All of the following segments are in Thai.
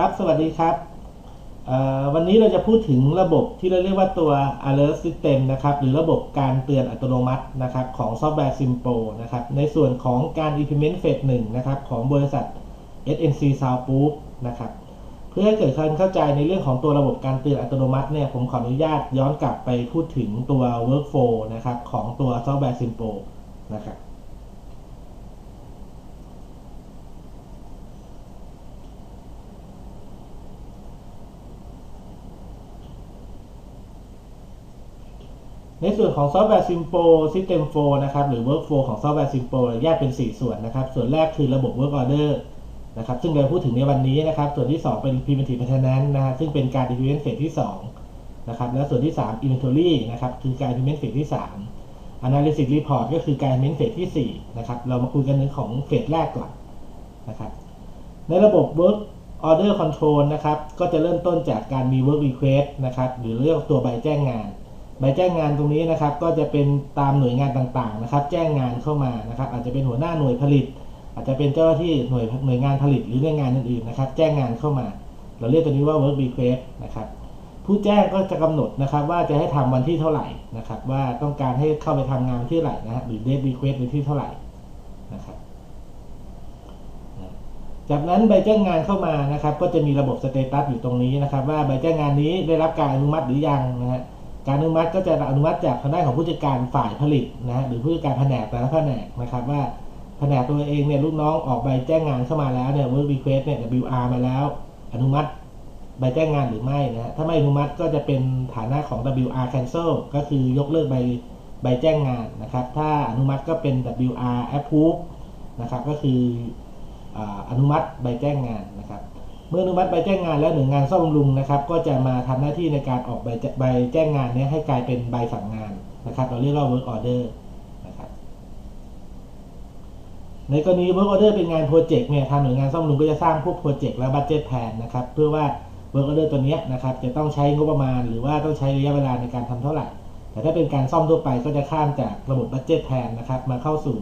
ครับ สวัสดีครับ วันนี้เราจะพูดถึงระบบที่เราเรียกว่าตัว alert system นะครับ หรือระบบการเตือนอัตโนมัตินะครับของซอฟต์แวร์ Simple นะครับ ในส่วนของการ implement phase 1นะครับของบริษัท SNC Soundproof นะครับ เพื่อให้เกิดการเข้าใจในเรื่องของตัวระบบการเตือนอัตโนมัติเนี่ย ผมขออนุญาตย้อนกลับไปพูดถึงตัว workflow นะครับของตัวซอฟต์แวร์ Simple นะครับ ในส่วนของซอฟต์แวร์ Simple System 4นะครับ หรือ Workflow ของซอฟต์แวร์ Simple แยกเป็น 4 ส่วนนะครับ ส่วนแรกคือระบบ Work Order นะครับ ซึ่งเราพูดถึงในวันนี้นะครับ ส่วนที่ 2 เป็น Preventive Maintenance นะฮะซึ่งเป็นการ implement phase ที่ 2 นะครับ และส่วนที่ 3 Inventory นะครับ คือการ implement phase ที่ 3 Analysis Report ก็คือการ implement phase ที่ 4 นะครับ เรามาคุยกันเรื่องของเฟสแรกก่อนนะครับ ในระบบ Work Order Control นะครับ ก็จะเริ่มต้นจากการมี Work Request นะครับ หรือเรียกตัวใบแจ้งงาน ใบแจ้งงานตรงนี้นะครับ ก็จะเป็นตามหน่วยงานต่างๆนะครับ แจ้งงานเข้ามานะครับ อาจจะเป็นหัวหน้าหน่วยผลิต อาจจะเป็นเจ้าหน้าที่หน่วยหน่วยงานผลิตหรือหน่วยงานอื่นๆนะครับ แจ้งงานเข้ามา เราเรียกตัวนี้ว่า work request นะครับผู้แจ้งก็จะกำหนดนะครับ ว่าจะให้ทำวันที่เท่าไหร่นะครับ ว่าต้องการให้เข้าไปทำงานวันที่เท่าไหร่นะฮะหรือ date request วันที่เท่าไหร่นะครับจากนั้นใบแจ้งงานเข้ามานะครับ ก็จะมีระบบสเตตัสอยู่ตรงนี้นะครับ ว่าใบแจ้งงานนี้ได้รับการอนุมัติหรือยังนะฮะ การอนุมัติก็จะอนุมัติจากทางด้านของผู้จัดการฝ่ายผลิตนะฮะหรือผู้จัดการแผนกแต่ละแผนกนะครับว่าแผนกตัวเองเนี่ยลูกน้องออกใบแจ้งงานเข้ามาแล้วเนี่ย work request เนี่ย WR มาแล้ว อนุมัติใบแจ้งงานหรือไม่นะฮะถ้าไม่อนุมัติก็จะเป็นฐานะของ WR cancel ก็คือยกเลิกใบใบแจ้งงานนะครับ ถ้าอนุมัติก็เป็น WR approve นะครับก็คือออนุมัติใบแจ้งงานนะครับ เมื่ออนุมัติใบแจ้งงานแล้วหน่วยงานซ่อมบำรุงนะครับ ก็จะมาทำหน้าที่ในการออกใบใบแจ้งงานนี้ให้กลายเป็นใบสั่งงานนะครับ เราเรียกว่า work order นะครับ ในกรณี work order เป็นงานโปรเจกต์เนี่ยทางหน่วยงานซ่อมบำรุงก็จะสร้างพวกโปรเจกต์และบัตเจ็ตแผนนะครับ เพื่อว่า work order ตัวนี้นะครับ จะต้องใช้งบประมาณ หรือว่าต้องใช้ระยะเวลาในการทำเท่าไหร่ แต่ถ้าเป็นการซ่อมทั่วไปก็จะข้ามจากระบบบัตเจ็ตแผนนะครับ มาเข้าสู่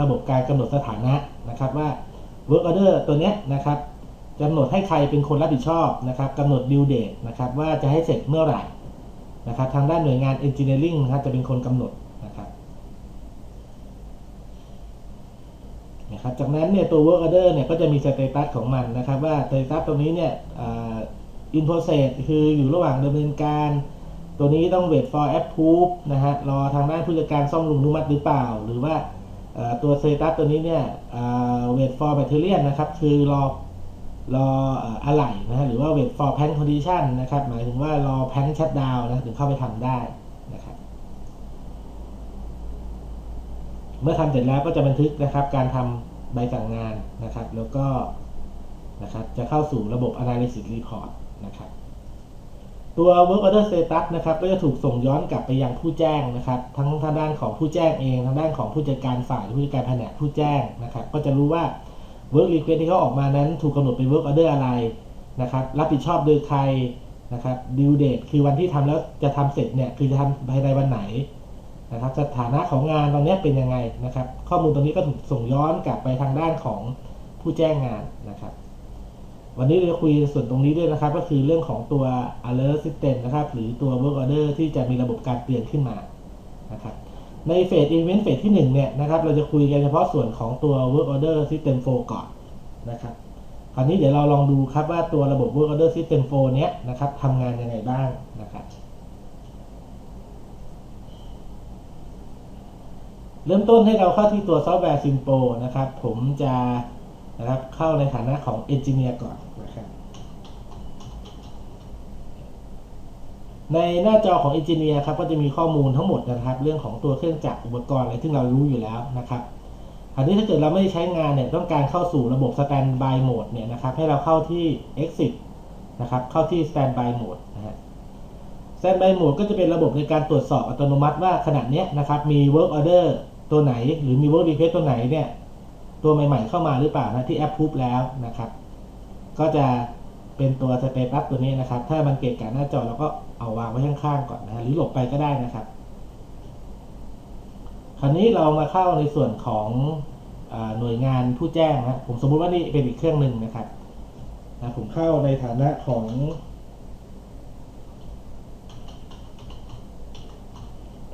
ระบบการกำหนดสถานะนะครับว่า work order ตัวนี้นะครับ กำหนดให้ใครเป็นคนรับผิดชอบนะครับกำหนด due date นะครับว่าจะให้เสร็จเมื่อไหร่นะครับทางด้านหน่วยงาน engineering นะครับจะเป็นคนกำหนดนะครับนะครับจากนั้นเนี่ยตัว work order เนี่ยก็จะมี status ของมันนะครับว่า status ตรงนี้เนี่ยอ่า in process คืออยู่ระหว่างดำเนินการ ตัวนี้ต้อง wait for approve นะฮะรอทางด้านผู้จัดการซ่อมบำรุงนุมัติหรือเปล่า หรือว่าตัว status ตัวนี้เนี่ย wait for material นะครับคือรอ รออะไหล่นะฮะหรือว่า wait for pan condition นะครับ หมายถึงว่ารอ pan shut down นะถึงเข้าไปทำได้นะครับ เมื่อทำเสร็จแล้วก็จะบันทึกนะครับ การทำใบสั่งงานนะครับ แล้วก็นะครับจะเข้าสู่ระบบ analysis report นะครับ ตัว work order status นะครับก็จะถูกส่งย้อนกลับไปยังผู้แจ้งนะครับ ทั้งทางด้านของผู้แจ้งเอง ทางด้านของผู้จัดการฝ่ายผู้จัดการแผนกผู้แจ้งนะครับ ก็จะรู้ว่า work request ที่เขาออกมานั้น ถูกกำหนดเป็น work order อร์อะไรนะครับรับผิดชอบโดยใครนะครับ due date คือวันที่ทำแล้วจะทำเสร็จเนี่ยคือจะทำภายในวันไหนนะครับสถานะของงานตอนนี้เป็นยังไงนะครับ ข้อมูลตรงนี้ก็ถูกส่งย้อนกลับไปทางด้านของผู้แจ้งงานนะครับ วันนี้เราจะคุยส่วนตรงนี้ด้วยนะครับ ก็คือเรื่องของตัว alert system นะครับ หรือตัว work order ที่จะมีระบบการเตือนขึ้นมานะครับ ในเฟส event เฟสที่1เนี่ยนะครับเราจะคุยกันเฉพาะส่วนของตัว work order system 4 ก่อนนะครับคราวนี้เดี๋ยวเราลองดูครับว่าตัวระบบ work order system 4 เนี้ยนะครับทำงานยังไงบ้างนะครับเริ่มต้นให้เราเข้าที่ตัวซอฟต์แวร์ Simple นะครับ ผมจะนะครับเข้าในฐานะของ Engineer ก่อน ในหน้าจอของ Engineer ครับก็จะมีข้อมูลทั้งหมดนะครับ เรื่องของตัวเครื่องจักรอุปกรณ์อะไรที่เรารู้อยู่แล้วนะครับอันนี้ถ้าเกิดเราไม่ใช้งานเนี่ยต้องการเข้าสู่ระบบ Standby Mode เนี่ยนะครับให้เราเข้าที่ Exit นะครับเข้าที่ Standby Mode นะฮะ Standby Mode ก็จะเป็นระบบในการตรวจสอบอัตโนมัติว่าขณะเนี้ยนะครับมี Work Order ตัวไหน หรือมี Work Request ตัวไหนเนี่ยตัวใหม่ๆเข้ามาหรือเปล่านะที่ Approve แล้วนะครับ ก็จะ เป็นตัว Status ตัวนี้นะครับ ถ้ามันเกะกะหน้าจอเราก็เอาวางไว้ข้างๆก่อนนะหรือหลบไปก็ได้นะครับ คราวนี้เรามาเข้าในส่วนของอหน่วยงานผู้แจ้งนะผมสมมุติว่านี่เป็นอีกเครื่องหนึ่งนะครับนะผมเข้าในฐานะของ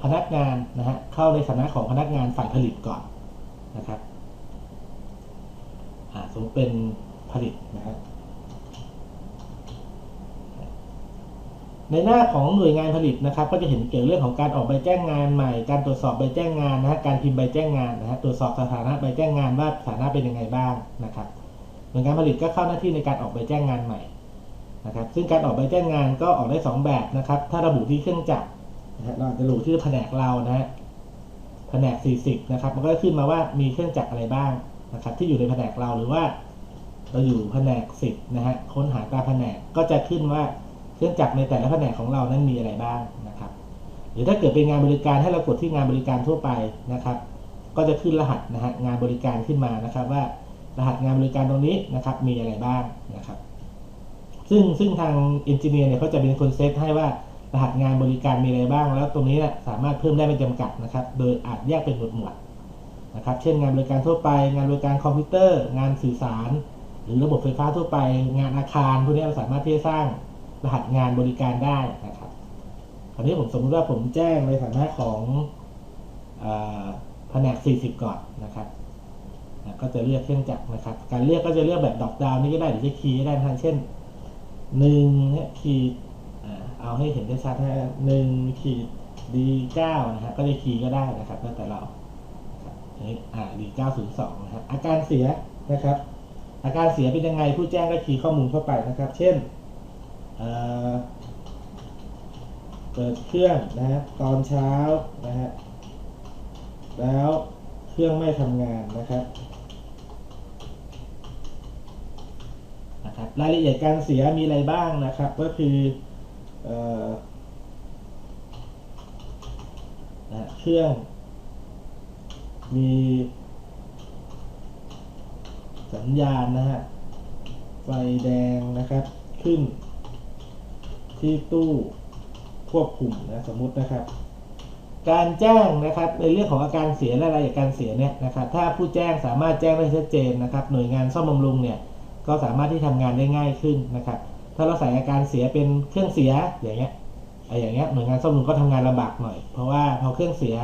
พนักงานนะฮะเข้าในฐานะของพนักงานฝ่ายผลิตก่อนนะครับอ่าสมมติเป็นผลิตนะครับ ในหน้าของหน่วยงานผลิตนะครับ ก็จะเห็นเกี่ยวเรื่องของการออกใบแจ้งงานใหม่ การตรวจสอบใบแจ้งงานนะฮะการพิมพ์ใบแจ้งงานนะฮะตรวจสอบสถานะใบแจ้งงานว่าสถานะเป็นยังไงบ้างนะครับ หน่วยงานผลิตก็เข้าหน้าที่ในการออกใบแจ้งงานใหม่นะครับ ซึ่งการออกใบแจ้งงานก็ออกได้ 2 แบบนะครับ ถ้าระบุที่เครื่องจักรนะฮะเราจจะระบุที่แผนกเรานะฮะแผนก 40 นะครับ มันก็ขึ้นมาว่ามีเครื่องจักรอะไรบ้างนะครับ ที่อยู่ในแผนกเราหรือว่า เราอยู่แผนก 10 นะฮะค้นหาตามแผนกก็จะขึ้นว่า เครื่องจักรในแต่ละแผนกของเรานั้นมีอะไรบ้างนะครับหรือถ้าเกิดเป็นงานบริการให้เรากดที่งานบริการทั่วไปนะครับ ก็จะขึ้นรหัสนะฮะงานบริการขึ้นมานะครับ ว่ารหัสงานบริการตรงนี้นะครับ มีอะไรบ้างนะครับ ซึ่งซึ่งทางเอนจิเนียร์เนี่ยเขาจะเป็นคนเซตให้ว่ารหัสงานบริการมีอะไรบ้าง แล้วตรงนี้นี่ยสามารถเพิ่มได้ไม่จำกัดนะครับ โดยอาจแยกเป็นหมวดหมวดนะครับ เช่นงานบริการทั่วไป งานบริการคอมพิวเตอร์ งานสื่อสาร หรือระบบไฟฟ้าทั่วไป งานอาคารพวกนี้เราสามารถที่จะสร้าง รหัสงานบริการได้นะครับคราวนี้ผมสมมติว่าผมแจ้งในฐานะของแผนก 40 ก่อนนะครับ ก็จะเลือกเครื่องจักรนะครับ การเลือกก็จะเลือกแบบดอปดาวนี่ก็ได้หรือจะคีย์ก็ได้นะเช่นหนึ่งเนี่ยคีย์เอาให้เห็นได้ชัดนะหนึ่งขีดดีเก้านะฮะก็จะคีย์ก็ได้นะครับแล้วแต่เราอ่าดีเก้าศูนย์สองนะครับอาการเสียนะครับ อาการเสียเป็นยังไงผู้แจ้งก็คีย์ข้อมูลเข้าไปนะครับ เช่น เปิดเครื่องนะฮะตอนเช้านะฮะแล้วเครื่องไม่ทำงานนะครับนะครับรายละเอียดการเสียมีอะไรบ้างนะครับ ก็คือเอนะเครื่อง มีสัญญาณนะฮะไฟแดงนะครับขึ้น ที่ตู้ควบคุมนะสมมุตินะครับ การแจ้งนะครับในเรื่องของอาการเสียและรายการเสียเนี่ยนะครับถ้าผู้แจ้งสามารถแจ้งได้ชัดเจนนะครับ หน่วยงานซ่อมบำรุงเนี่ยก็สามารถที่ทำงานได้ง่ายขึ้นนะครับ ถ้าเราใส่อาการเสียเป็นเครื่องเสียอย่างเงี้ยไออย่างเงี้ยหน่วยงานซ่อมบำรุงก็ทำงานลำบากหน่อย เพราะว่าพอเครื่องเสีย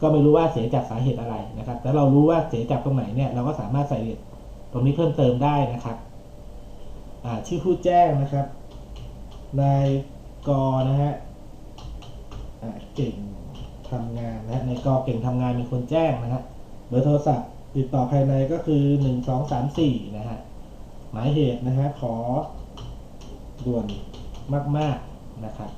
ก็ไม่รู้ว่าเสียจากสาเหตุอะไรนะครับ แต่เรารู้ว่าเสียจากตรงไหนเนี่ยเราก็สามารถใส่ตรงนี้เพิ่มเติมได้นะครับชื่อผู้แจ้งนะครับ นายกนะฮะเก่งทำงานนะฮะนายกเก่งทำงานเป็นคนแจ้งนะฮะเบอร์โทรศัพท์ติดต่อภายในก็คือหนึ่งสองสามสี่นะฮะหมายเหตุนะฮะขอด่วนมาก ๆนะครับ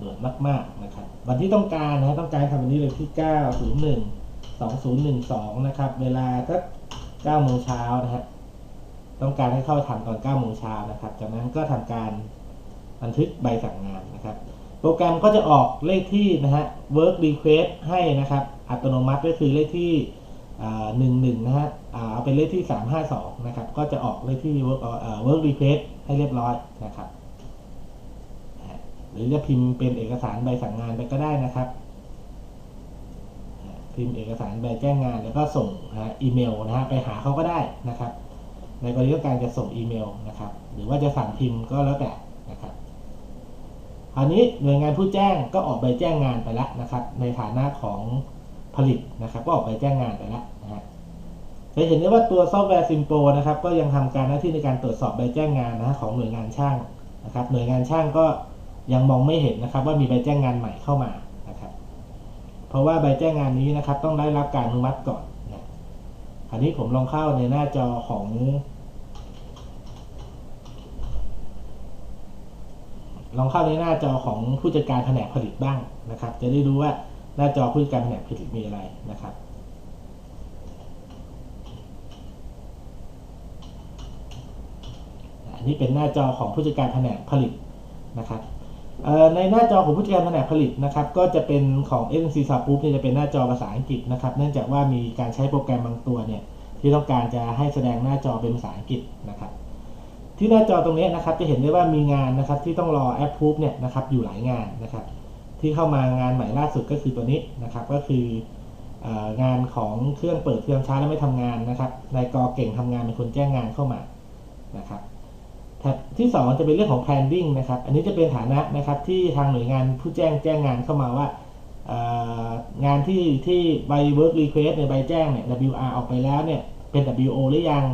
ด่วนมาก ๆนะครับ วันที่ต้องการนะฮะต้องการทำวันนี้เลยที่ 901 2012 นะครับ เวลาสัก9โมงเช้านะฮะ ต้องการให้เข้าทำตอน9โมงเช้านะครับ จากนั้นก็ทำการบันทึกใบสั่งงานนะครับ โปรแกรมก็จะออกเลขที่นะฮะ work request ให้นะครับ อัตโนมัติก็คือเลขที่หนึ่งหนึ่งนะฮะเอาเป็นเลขที่สามห้าสองนะครับ ก็จะออกเลขที่ work work request ให้เรียบร้อยนะครับหรือจะพิมพ์เป็นเอกสารใบสั่งงานไปก็ได้นะครับ พิมพ์เอกสารใบแจ้งงานแล้วก็ส่งนะฮะอีเมลนะฮะไปหาเขาก็ได้นะครับ ในกรณีต้องการจะส่งอีเมลนะครับ หรือว่าจะสั่งพิมพ์ก็แล้วแต่นะครับคราวนี้หน่วยงานผู้แจ้งก็ออกใบแจ้งงานไปแล้วนะครับ ในฐานะของผลิตนะครับ ก็ออกใบแจ้งงานไปแล้วนะฮะจะเห็นได้ว่าตัวซอฟต์แวร์ซิมโปนะครับ ก็ยังทำการหน้าที่ในการตรวจสอบใบแจ้งงานนะฮะของหน่วยงานช่างนะครับ หน่วยงานช่างก็ยังมองไม่เห็นนะครับ ว่ามีใบแจ้งงานใหม่เข้ามานะครับ เพราะว่าใบแจ้งงานนี้นะครับ ต้องได้รับการอนุมัติก่อน คราวนี้ผมลองเข้าในหน้าจอของลองเข้าในหน้าจอของผู้จัดการแผนกผลิตบ้างนะครับ จะได้รู้ว่าหน้าจอผู้จัดการแผนกผลิตมีอะไรนะครับ อันนี้เป็นหน้าจอของผู้จัดการแผนกผลิตนะครับ ในหน้าจอของผู้จัดการแผนกผลิตนะครับก็จะเป็นของ SNC s u b p r o o f เนี่ยจะเป็นหน้าจอภาษาอังกฤษนะครับเนื่องจากว่ามีการใช้โปรแกรมบางตัวเนี่ยที่ต้องการจะให้แสดงหน้าจอเป็นภาษาอังกฤษนะครับที่หน้าจอตรงนี้นะครับจะเห็นได้ว่ามีงานนะครับที่ต้องรอ approve เนี่ยนะครับอยู่หลายงานนะครับที่เข้ามางานใหม่ล่าสุดก็คือตัวนี้นะครับก็คืองานของเครื่องเปิดเครื่องช้าแล้วไม่ทำงานนะครับนายกอเก่งทำงานเป็นคนแจ้งงานเข้ามานะครับ ท็บที่สองจะเป็นเรื่องของ planning นะครับ อันนี้จะเป็นฐานะนะครับที่ทางหน่วยงานผู้แจ้งแจ้งงานเข้ามาว่างานที่ที่ใบ work request ในใบแจ้งเนี่ย WR ออกไปแล้วเนี่ย เป็น WO หรือยัง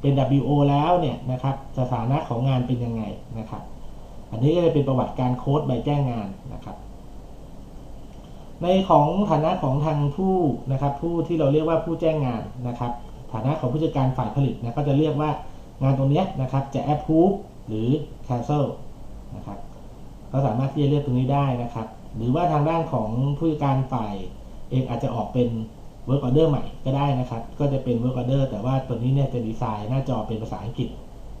เป็น WO แล้วเนี่ยนะครับ สถานะของงานเป็นยังไงนะครับ อันนี้ก็จะเป็นประวัติการโค้ดใบแจ้งงานนะครับ ในของฐานะของทางผู้นะครับ ผู้ที่เราเรียกว่าผู้แจ้งงานนะครับ ฐานะของผู้จัดการฝ่ายผลิตนะก็จะเรียกว่า งานตรงนี้นะครับจะ approve หรือ cancel นะครับก็สามารถที่จะเลือกตรงนี้ได้นะครับ หรือว่าทางด้านของผู้จัดการฝ่ายเองอาจจะออกเป็น work order ใหม่ก็ได้นะครับ ก็จะเป็น work order แต่ว่าตัวนี้เนี่ยจะดีไซน์หน้าจอเป็นภาษาอังกฤษ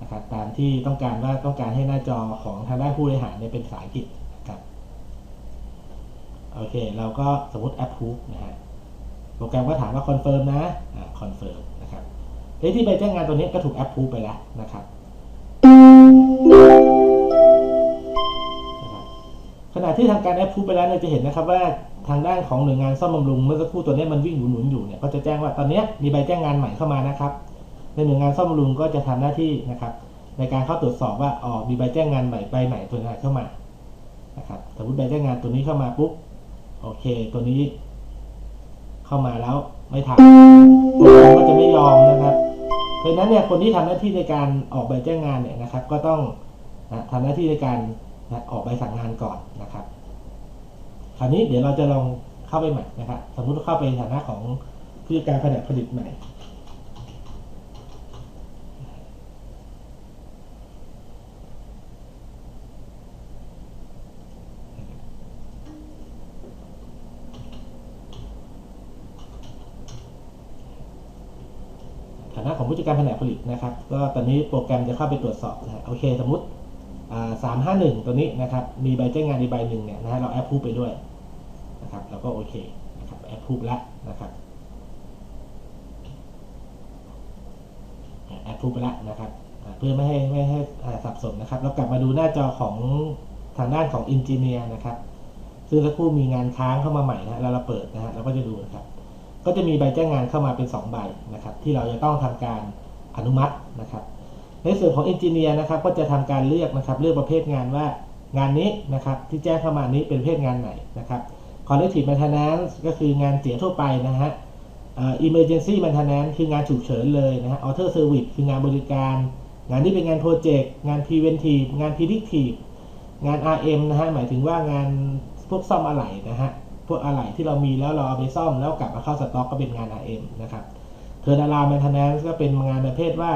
นะครับตามที่ต้องการว่าต้องการให้หน้าจอของทางด้านผู้บริหารเนี่ยเป็นภาษาอังกฤษนะครับโอเค เราก็สมมติ approve นะฮะโปรแกรมก็ถามว่า confirm นะ confirm นะครับเฮ้ที่ใบแจ้งงานตัวนี้ก็ถูก approve ไปแล้วนะครับนะครับขณะที่ทำการ approve ไปแล้วเนี่ยจะเห็นนะครับว่าทางด้านของหน่วยงานซ่อมบำรุงเมื่อสักครู่ตัวนี้มันวิ่งหมุนๆอยู่เนี่ยก็จะแจ้งว่าตอนนี้มีใบแจ้งงานใหม่เข้ามานะครับ ในหน่วยงานซ่อมบำรุงก็จะทำหน้าที่นะครับ ในการเข้าตรวจสอบว่าอ๋อมีใบแจ้งงานใหม่ใบใหม่ตัวไหนเข้ามานะครับสมมติใบแจ้งงานตัวนี้เข้ามาปุ๊บโอเค ตัวนี้ เข้ามาแล้วไม่ทำโปรแกรมก็จะไม่ยอมนะครับ เพราะนั้นเนี่ยคนที่ทำหน้าที่ในการออกใบแจ้งงานเนี่ยนะครับ ก็ต้องนะทำหน้าที่ในการนะออกใบสั่งงานก่อนนะครับ คราวนี้เดี๋ยวเราจะลองเข้าไปใหม่นะครับ สมมุติว่าเข้าไปในฐานะของผู้จัดการแผนกผลิตใหม่ นะของผู้จัดการแผนกผลิตนะครับ ก็ตอนนี้โปรแกรมจะเข้าไปตรวจสอบนะโอเคสมมติสามห้าหนึ่งตัวนี้นะครับ มีใบแจ้งงานในใบหนึ่งเนี่ยนะฮะเราแอปพูไปด้วยนะครับแล้วก็โอเคนะครับแอปพูแล้วนะครับแอปพูไปแล้วนะครับเพื่อไม่ให้ไม่ให้สับสนนะครับ เรากลับมาดูหน้าจอของทางด้านของอินจิเนียร์นะครับ ซึ่งสักครู่มีงานค้างเข้ามาใหม่นะฮะแล้วเราเปิดนะฮะเราก็จะดูนะครับ ก็จะมีใบแจ้งงานเข้ามาเป็น 2 ใบนะครับที่เราจะต้องทำการอนุมัตินะครับ ในส่วนของเอนจิเนียร์นะครับก็จะทำการเลือกนะครับเลือกประเภทงานว่างานนี้นะครับที่แจ้งเข้ามานี้เป็นประเภทงานไหนนะครับ collective maintenance ก็คืองานเสียทั่วไปนะฮะอ่อ emergency maintenance คืองานฉุกเฉินเลยนะฮะ auto service คืองานบริการ งานที่เป็นงานโปรเจกต์งาน preventive งาน predictive งาน RM นะฮะหมายถึงว่างานพวกซ่อมอะไหล่นะฮะ พวกอะไหล่ที่เรามีแล้วเราเอาไปซ่อมแล้วกลับมาเข้าสต็อกก็เป็นงาน RM นะครับเทอร์นาราแมนเทนแนนซ์ก็เป็นงานประเภทว่า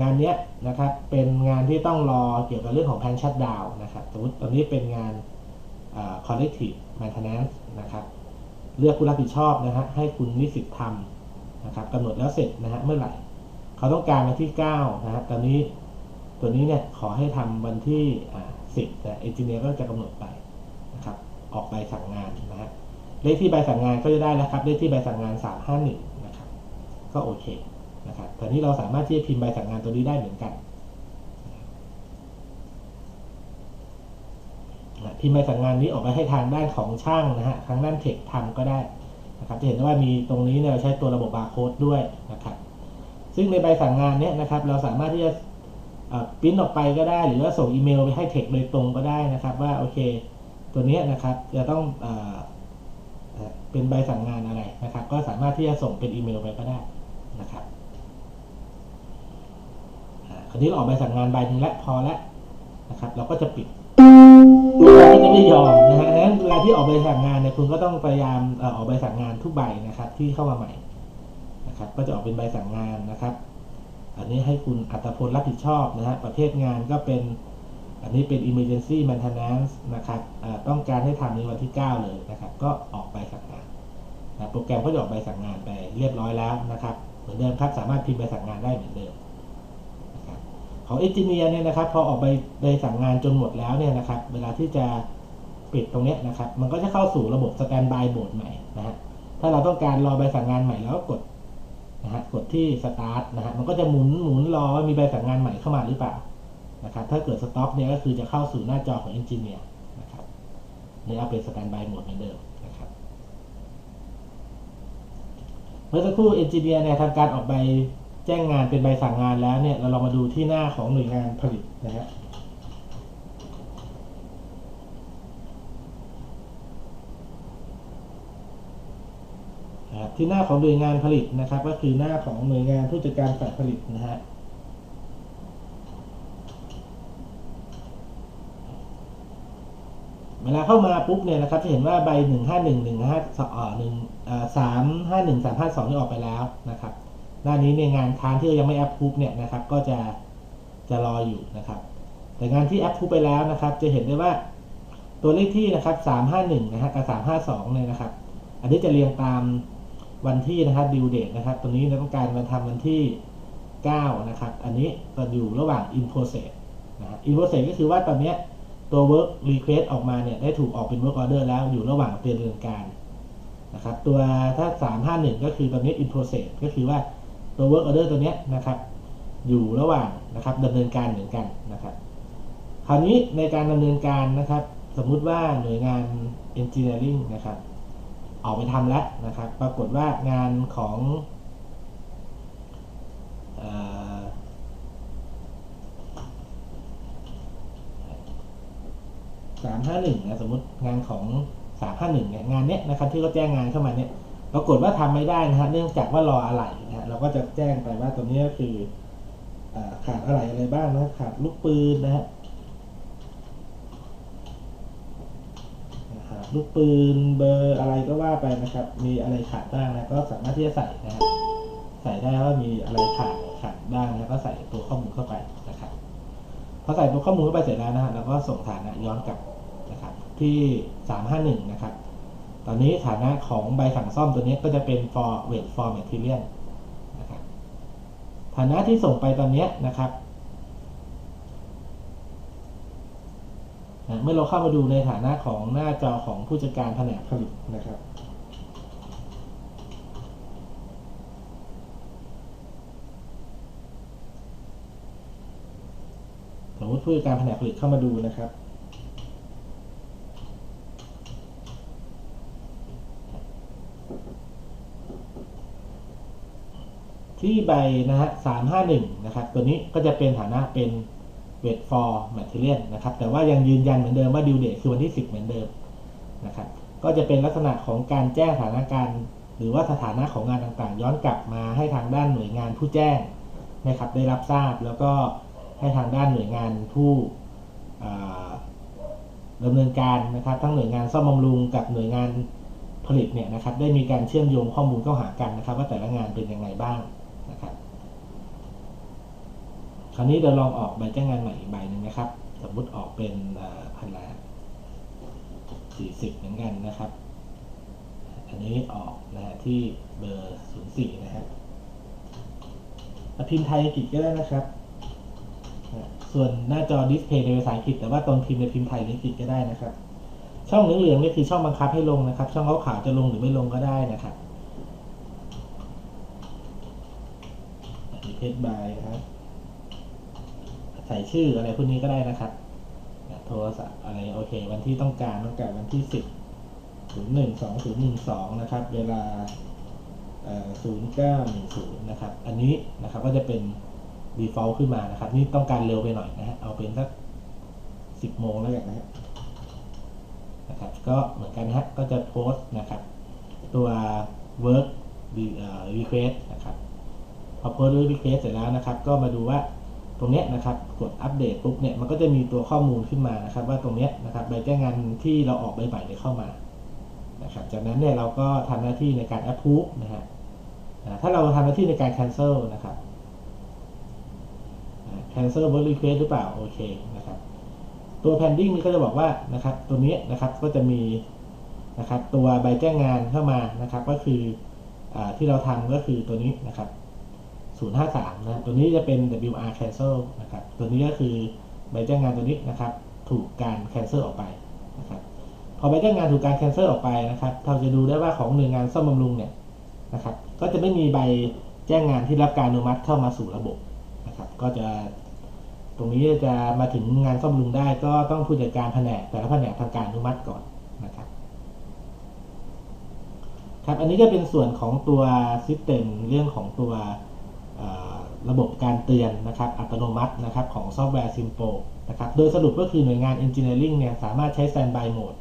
งานเนี้ยนะครับเป็นงานที่ต้องรอเกี่ยวกับเรื่องของแพนชัดดาวนะครับสมมติตอนนี้เป็นงานอ่า collective maintenance นะครับเลือกผู้รับผิดชอบนะฮะให้คุณนิสิตทำนะครับกำหนดแล้วเสร็จนะฮะเมื่อไหร่ เขาต้องการวันที่9นะฮะตอนนี้ตัวนี้เนี่ยขอให้ทำวันที่10แต่เอนจิเนียร์ก็จะกำหนดไป ออกใบสั่งงานนะฮะเลขที่ใบสั่งงานก็จะได้แล้วครับ เลขที่ใบสั่งงาน 351 นะครับ ก็โอเคนะครับตอนนี้เราสามารถที่จะพิมพ์ใบสั่งงานตัวนี้ได้เหมือนกันพิมพ์ใบสั่งงานนี้ออกไปให้ทางด้านของช่างนะฮะ ทางด้านเทคทำก็ได้นะครับจะเห็นได้ว่ามีตรงนี้เนี่ยเราใช้ตัวระบบบาร์โค้ดด้วยนะครับ ซึ่งในใบสั่งงานเนี้ยนะครับ เราสามารถที่จะปริ้นออกไปก็ได้ หรือว่าส่งอีเมลไปให้เทคโดยตรงก็ได้นะครับ ว่าโอเค ตัวนี้นะครับจะต้องเอเป็นใบสั่งงานอะไรนะครับ ก็สามารถที่จะส่งเป็นอีเมลไปก็ได้นะครับคราวนี้เราออกใบสั่งงานใบหนึ่งแล้วพอแล้วนะครับ เราก็จะปิดเราก็จะไม่ยอมนะฮะดังนั้นเวลาที่ออกใบสั่งงานเนี่ยคุณก็ต้องพยายามออออกใบสั่งงานทุกใบนะครับ ที่เข้ามาใหม่นะครับ ก็จะออกเป็นใบสั่งงานนะครับ อันนี้ให้คุณอัตพลรับผิดชอบนะฮะประเภทงานก็เป็น อันนี้เป็น emergency maintenance นะครับต้องการให้ทำในวันที่ 9 เลยนะครับ ก็ออกใบสั่งงานนะโปรแกรมก็จะออกใบสั่งงานไปเรียบร้อยแล้วนะครับ เหมือนเดิมครับสามารถพิมพ์ใบสั่งงานได้เหมือนเดิมของเอนจิเนียร์เนี่ยนะครับพอออกใบใบสั่งงานจนหมดแล้วเนี่ยนะครับ เวลาที่จะปิดตรงนี้นะครับ มันก็จะเข้าสู่ระบบ standby mode ใหม่นะฮะถ้าเราต้องการรอใบสั่งงานใหม่แล้วก็กดนะฮะกดที่ start นะฮะมันก็จะหมุนหมุนรอว่ามีใบสั่งงานใหม่เข้ามาหรือเปล่า นะครับถ้าเกิดสต็อกเนี่ยก็คือจะเข้าสู่หน้าจอของเอนจิเนียร์นะครับนี่เอาเป็นสแตนบายโหมดเหมือนเดิมนะครับเมื่อสักครู่เอนจิเนียร์เนี่ยทำการออกใบแจ้งงานเป็นใบสั่งงานแล้วเนี่ยเราลองมาดูที่หน้าของหน่วยงานผลิตนะฮะนะครับที่หน้าของหน่วยงานผลิตนะครับ ก็คือหน้าของหน่วยงานผู้จัดการฝ่ายผลิตนะฮะ เวลาเข้ามาปุ๊บเนี่ยนะครับจะเห็นว่าใบหนึ่งห้าหนึ่งหนึ่งห้าอ่าหนึ่งสามห้าหนึ่งสามห้าสองนี่ออกไปแล้วนะครับ หน้านี้เนี่ยงานค้างที่ยังไม่แอปพูบเนี่ยนะครับก็จะจะรออยู่นะครับ แต่งานที่แอปพูบไปแล้วนะครับ จะเห็นได้ว่าตัวเลขที่นะครับสามห้าหนึ่งนะฮะกับสามห้าสองเนี่ยนะครับ อันนี้จะเรียงตามวันที่นะครับดิวเดตนะครับตรงนี้เราต้องการมาทำวันที่ 9 นะครับ อันนี้ก็อยู่ระหว่าง in process นะฮะ in process ก็คือว่าตอนเนี้ย ตัว work request ออกมาเนี่ยได้ถูกออกเป็น work order แล้วอยู่ระหว่างเตรียมดำเนินการนะครับตัวถ้า 351 ก็คือตอนนี้ in process ก็คือว่าตัว work order ตัวเนี้ยนะครับอยู่ระหว่างนะครับดำเนินการเหมือนกันนะครับคราวนี้ในการดำเนินการนะครับ สมมุติว่าหน่วยงาน engineering นะครับออกไปทำแล้วนะครับ ปรากฏว่างานของเอ่ สามห้าหนึ่งนะสมมติงานของสามห้าหนึ่งเนี่ยงานเนี้ยนะครับที่เขาแจ้งงานเข้ามาเนี่ยปรากฏว่าทำไม่ได้นะฮะเนื่องจากว่ารออะไรนะฮะเราก็จะแจ้งไปว่าตัวนี้ก็คืออขาดอะไรอะไรบ้างนะขาดลูกปืนนะฮะลูกปืนเบอร์อะไรก็ว่าไปนะครับ มีอะไรขาดบ้างนะก็สามารถที่จะใส่นะฮะใส่ได้ว่ามีอะไรขาดขาดบ้างนะก็ใส่ตัวข้อมูลเข้าไป พอใส่ตัวข้อมูลเข้าไปเสร็จแล้วนะฮะเราก็ส่งฐานะย้อนกลับนะครับที่ 351 นะครับ ตอนนี้ฐานะของใบสั่งซ่อมตัวนี้ก็จะเป็น for wait for material นะครับฐานะที่ส่งไปตอนนี้นะครับนะเมื่อเราเข้ามาดูในฐานะของหน้าจอของผู้จัดการแผนกผลิตนะครับ สมมติ ผู้จัดการแผนกผลิตเข้ามาดูนะครับ ที่ใบนะฮะสามห้าหนึ่งนะครับ ตัวนี้ก็จะเป็นฐานะเป็น wait for material นะครับ แต่ว่ายังยืนยันเหมือนเดิมว่า due date คือวันที่ 10 เหมือนเดิมนะครับ ก็จะเป็นลักษณะของการแจ้งสถานการณ์หรือว่าสถานะของงานต่างๆ ย้อนกลับมาให้ทางด้านหน่วยงานผู้แจ้งนะครับได้รับทราบแล้วก็ ให้ทางด้านหน่วยงานผู้อ่าดำเนินการนะครับทั้งหน่วยงานซ่อมบำรุงกับหน่วยงานผลิตเนี่ยนะครับได้มีการเชื่อมโยงข้อมูลเข้าหากันนะครับ ว่าแต่ละงานเป็นยังไงบ้างนะครับ คราวนี้เราลองออกใบแจ้งงานใหม่อีกใบหนึ่งนะครับ สมมุติออกเป็นพันละสี่สิบเหมือนกันนะครับ อันนี้ออกนะฮะที่เบอร์ศูนย์สี่นะฮะพิมพ์ไทยอังกฤษก็ได้นะครับ ส่วนหน้าจอดิสเพย์ในภาษาอังกฤษแต่ว่าตอนพิมพ์ในพิมพ์ไทยหรืออังกฤษก็ได้นะครับ ช่องเหลืองๆนี่คือช่องบังคับให้ลงนะครับ ช่องขาวๆจะลงหรือไม่ลงก็ได้นะครับเทสบายครับใส่ชื่ออะไรพวกนี้ก็ได้นะครับโทรศัพท์อะไรโอเค วันที่ต้องการต้องการวันที่สิบศูนย์หนึ่งสองศูนย์หนึ่งสองนะครับ เวลาศูนย์เก้าหนึ่งศูนย์นะครับ อันนี้นะครับก็จะเป็น default ขึ้นมานะครับ นี่ต้องการเร็วไปหน่อยนะฮะเอาเป็นสักสิบโมงแล้วกันนะฮะนะครับก็เหมือนกันฮะก็จะโพสต์นะครับ ตัว work request นะครับพอโพสต์ request เสร็จแล้วนะครับ ก็มาดูว่าตรงเนี้ยนะครับกดอัปเดตปุ๊บเนี่ยมันก็จะมีตัวข้อมูลขึ้นมานะครับ ว่าตรงเนี้ยนะครับใบแจ้งงานที่เราออกใบใหม่เนี่ยเข้ามานะครับจากนั้นเนี่ยเราก็ทำหน้าที่ในการ approve นะฮะถ้าเราทำหน้าที่ในการ cancel นะครับ cancel work request หรือเปล่า โอเคนะครับ ตัว pending นี่ก็จะบอกว่านะครับ ตัวนี้นะครับก็จะมีนะครับตัวใบแจ้งงานเข้ามานะครับ ก็คืออที่เราทำก็คือตัวนี้นะครับ 053 นะ ตัวนี้จะเป็น WR cancel นะครับ ตัวนี้ก็คือใบแจ้งงานตัวนี้นะครับ ถูกการ cancel ออกไปนะครับ พอใบแจ้งงานถูกการ cancel ออกไปนะครับ เราจะดูได้ว่าของหน่วยงานซ่อมบำรุงเนี่ยนะครับ ก็จะไม่มีใบแจ้งงานที่รับการอนุมัติเข้ามาสู่ระบบ ก็จะ ตรงนี้จะมาถึงงานซ่อมบำรุงได้ก็ต้องผู้จัดการแผนกแต่ละแผนกทำการอนุมัติก่อนนะครับครับอันนี้ก็เป็นส่วนของตัว System เรื่องของตัวระบบการเตือนนะครับอัตโนมัตินะครับของซอฟต์แวร์ Simple นะครับโดยสรุปก็คือหน่วยงาน Engineering เนี่ยสามารถใช้ Standby Mode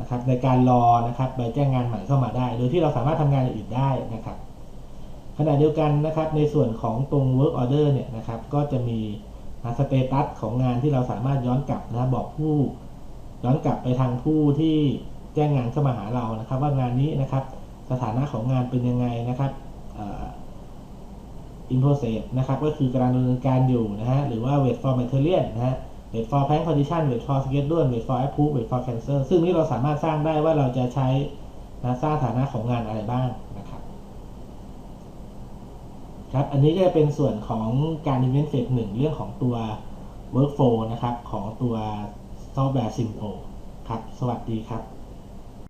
นะครับในการรอนะครับใบแจ้งงานใหม่เข้ามาได้ โดยที่เราสามารถทำงานอื่นได้นะครับ ณะเดียวกันนะครับในส่วนของตรง work order เนี่ยนะครับก็จะมีสเตตัสของงานที่เราสามารถย้อนกลับนะบบอกผู้ย้อนกลับไปทางผู้ที่แจ้งงานเข้ามาหาเรานะครับ ว่างานนี้นะครับสถานะของงานเป็นยังไงนะครับอินโ c e s นะครับก็คือกำลังดำเนินการอยู่นะฮะหรือว่า wait for material นะฮะ wait for plan condition wait for schedule wait for approve wait for cancel ซึ่งนี้เราสามารถสร้างได้ว่าเราจะใช้นะสร้างฐานะของงานอะไรบ้าง ครับอันนี้ก็จะเป็นส่วนของการ implement phase หนึ่งเรื่องของตัว workflow นะครับ ของตัวซอฟต์แวร์ซิมโฟครับ สวัสดีครับ